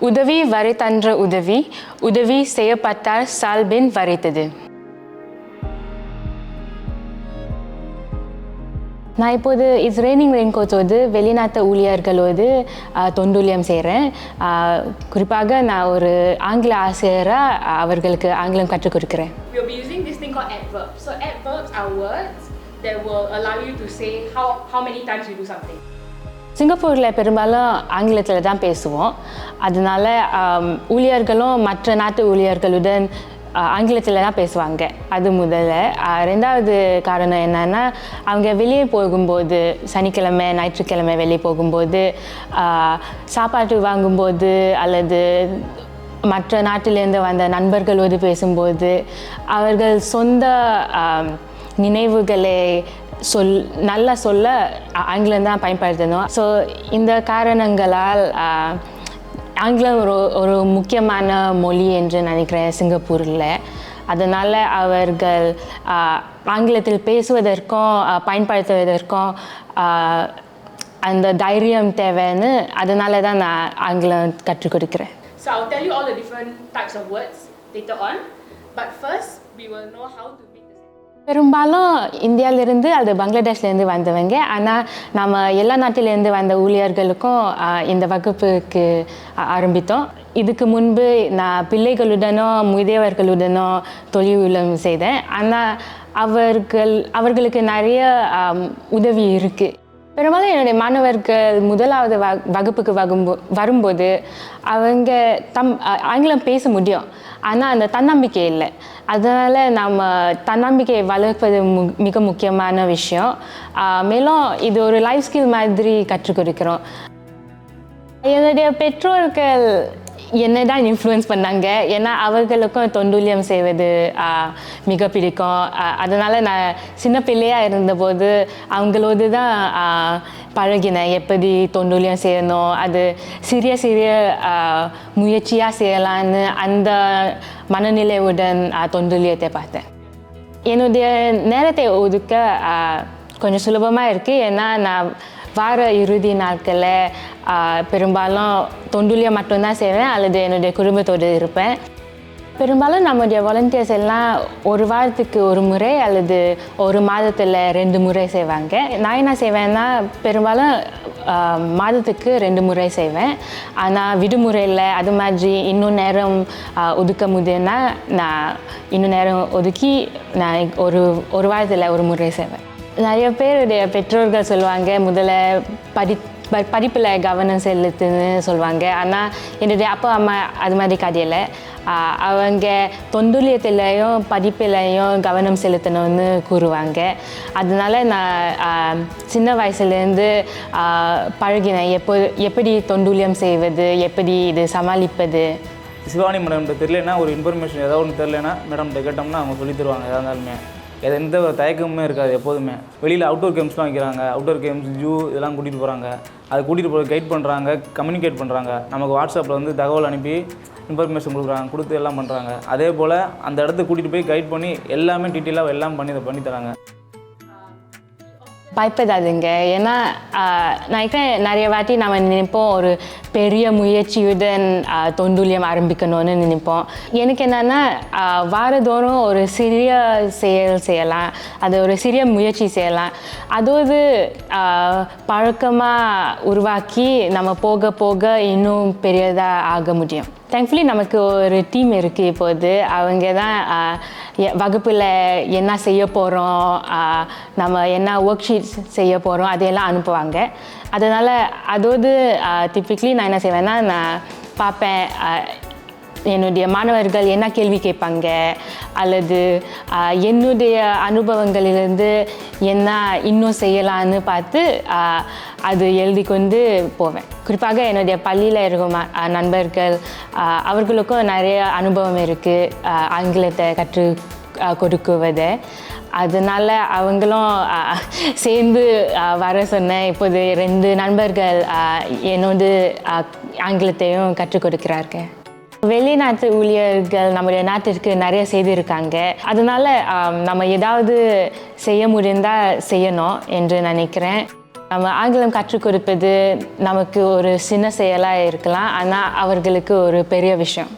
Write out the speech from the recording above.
உதவி வரைத்தன்ற உதவி உதவி செய்யப்பட்டால் சால்பின் வரைத்தது நான் இப்போது இஸ்ரேனிங் ரெய்னிங் வெளிநாட்டு ஊழியர்களோடு ஆஹ், தொண்டுலியம் செய்கிறேன் குறிப்பாக நான் ஒரு ஆங்கில ஆசிரியராக அவர்களுக்கு ஆங்கிலம் கற்றுக் கொடுக்குறேன் We'll be using this thing called adverbs. So adverbs are words that will allow you to say how, how many times you do something. சிங்கப்பூரில் பெரும்பாலும் ஆங்கிலத்தில் தான் பேசுவோம். அதனால ஊழியர்களும் மற்ற நாட்டு ஊழியர்களுடன் ஆங்கிலத்தில் தான் பேசுவாங்க. அது முதல்ல. ரெண்டாவது காரணம் என்னென்னா அவங்க வெளியே போகும்போது சனிக்கிழமை ஞாயிற்றுக்கிழமை வெளியே போகும்போது சாப்பாட்டு வாங்கும்போது அல்லது மற்ற நாட்டிலேருந்து வந்த நண்பர்களோடு பேசும்போது அவர்கள் சொந்த நினைவுகளை சொல் நல்லா சொல்ல ஆங்கிலம் தான் பயன்படுத்தணும் ஸோ இந்த காரணங்களால் ஆங்கிலம் ஒரு ஒரு முக்கியமான மொழி என்று நினைக்கிறேன் சிங்கப்பூரில் அதனால் அவர்கள் ஆங்கிலத்தில் பேசுவதற்கும் பயன்படுத்துவதற்கும் அந்த தைரியம் தேவைன்னு அதனால தான் நான் ஆங்கிலம் கற்றுக் கொடுக்குறேன் So I'll tell you all the different types of words later on. But first, we will know how to. பெரும்பாலும் இந்தியாவிலேருந்து அது பங்களாதேஷ்லேருந்து வந்தவங்க. ஆனால் நம்ம எல்லா நாட்டிலேருந்து வந்த ஊழியர்களுக்கும் இந்த வகுப்புக்கு ஆரம்பித்தோம். இதுக்கு முன்பு நான் பிள்ளைகளுடனோ முதியவர்களுடனோ தொழிலும் செய்தேன். ஆனால் அவர்கள் அவர்களுக்கு நிறைய உதவி இருக்குது பெரும்பாலும் என்னுடைய மாணவர்கள் முதலாவது வ வகுப்புக்கு வகும்போ வரும்போது அவங்க தம் ஆங்கிலம் பேச முடியும். ஆனால் அந்த தன்னம்பிக்கை இல்லை. அதனால் நம்ம தன்னம்பிக்கையை வளர்ப்பது மு மிக முக்கியமான விஷயம். மேலும் இது ஒரு லைஃப் ஸ்கில் மாதிரி கற்றுக் கொடுக்குறோம். என்னுடைய பெற்றோர்கள் என்னை தான் இன்ஃப்ளூயன்ஸ் பண்ணாங்க? ஏன்னா அவர்களுக்கும் தொண்டுலியம் செய்வது மிக பிடிக்கும். அதனால் நான் சின்ன பிள்ளையாக இருந்தபோது அவங்களோடு தான் பழகினேன். எப்படி தொண்டுலியம் செய்யணும்? அது சிறிய சிறிய முயற்சியாக செய்யலான்னு அந்த மனநிலையுடன் தொண்டூலியத்தை தொண்டுலியத்தை பார்த்தேன். என்னுடைய நேரத்தை ஒதுக்க கொஞ்சம் சுலபமாக இருக்குது ஏன்னா நான் வார இறுதி நாட்களில் பெரும்பாலும் தொண்டுலியாக மட்டும்தான் செய்வேன். அல்லது என்னுடைய குடும்பத்தோடு இருப்பேன். பெரும்பாலும் நம்முடைய வாலண்டியர்ஸ் எல்லாம் ஒரு வாரத்துக்கு ஒரு முறை அல்லது ஒரு மாதத்தில் ரெண்டு முறை செய்வாங்க. நான் என்ன செய்வேன்னா பெரும்பாலும் மாதத்துக்கு ரெண்டு முறை செய்வேன். ஆனால் விடுமுறையில் அது மாதிரி இன்னும் நேரம் ஒதுக்க முடியும்னா நான் இன்னும் நேரம் ஒதுக்கி நான் ஒரு ஒரு வாரத்தில் ஒரு முறை செய்வேன். நிறைய பேருடைய பெற்றோர்கள் சொல்லுவாங்க முதல்ல படி பட் படிப்பில் கவனம் செலுத்துன்னு சொல்லுவாங்க ஆனால் என்னுடைய அப்பா அம்மா அது மாதிரி கதையில் அவங்க தொண்டுலியத்திலையும் படிப்பிலையும் கவனம் செலுத்தணும்னு கூறுவாங்க. அதனால நான் சின்ன வயசுலேருந்து பழகினேன். எப்போ எப்படி தொண்டுலியம் செய்வது எப்படி இது சமாளிப்பது? சிவானி மேடம்கிட்ட தெரியலனா ஒரு இன்ஃபர்மேஷன் ஏதாவது ஒன்று தெரியலன்னா மேடம்கிட்ட கேட்டோம்னா அவங்க சொல்லித் தருவாங்க எதாக இருந்தாலுமே. எந்த ஒரு தயக்கமுமே இருக்காது எப்போதுமே. வெளியில் அவுட்டோர் கேம்ஸ்லாம் வைக்கிறாங்க. அவுட்டோர் கேம்ஸ் ஜூ இதெல்லாம் கூட்டிகிட்டு போகிறாங்க அது கூட்டிகிட்டு போய் கைட் பண்ணுறாங்க கம்யூனிகேட் பண்ணுறாங்க நமக்கு வாட்ஸ்அப்பில் வந்து தகவல் அனுப்பி இன்ஃபர்மேஷன் கொடுக்குறாங்க கொடுத்து எல்லாம் பண்ணுறாங்க அதே போல் அந்த இடத்துக்கு கூட்டிகிட்டு போய் கைட் பண்ணி எல்லாமே டீட்டெயிலாக எல்லாம் பண்ணி பண்ணி தராங்க. பயப்படாதுங்க. ஏன்னா நான் நினைக்கிறேன் நிறைய வாட்டி நம்ம நினைப்போம் ஒரு பெரிய முயற்சியுடன் தொண்டுலியம் ஆரம்பிக்கணும்னு நினைப்போம். எனக்கு என்னென்னா வாரதோறும் ஒரு சிறிய செயல் செய்யலாம். அது ஒரு சிறிய முயற்சி செய்யலாம். அதோடு பழக்கமாக உருவாக்கி நம்ம போக போக இன்னும் பெரியதாக ஆக முடியும். தேங்க்ஃபுல்லி நமக்கு ஒரு டீம் இருக்குது இப்போது. அவங்க தான் வகுப்பில் என்ன செய்ய போகிறோம் நம்ம என்ன ஒர்க் ஷீட்ஸ் செய்ய போகிறோம் அதையெல்லாம் அனுப்புவாங்க. அதனால் அதோடு டிப்பிக்லி நான் என்ன செய்வேன்னா நான் பார்ப்பேன் என்னுடைய மாணவர்கள் என்ன கேள்வி கேட்பாங்க அல்லது என்னுடைய அனுபவங்களிலிருந்து என்ன இன்னும் செய்யலான்னு பார்த்து அது எழுதி கொண்டு போவேன். குறிப்பாக என்னுடைய பள்ளியில் இருக்கும் நண்பர்கள் அவர்களுக்கும் நிறைய அனுபவம் இருக்குது ஆங்கிலத்தை கற்று கொடுக்குவதை கொடுக்குவது. அதனால அவங்களும் சேர்ந்து வர சொன்னேன் இப்போது ரெண்டு நண்பர்கள் என்னோட என்னோடு ஆங்கிலத்தையும் கற்றுக் கொடுக்கிறார்கள். வெளிநாட்டு ஊழியர்கள் நம்முடைய நாட்டிற்கு நிறைய செய்திருக்காங்க. அதனால் நம்ம ஏதாவது செய்ய முடிந்தால் செய்யணும் என்று நினைக்கிறேன். நம்ம ஆங்கிலம் கற்றுக் கொடுப்பது நமக்கு ஒரு சின்ன செயலாக இருக்கலாம். ஆனால் அவர்களுக்கு ஒரு பெரிய விஷயம்.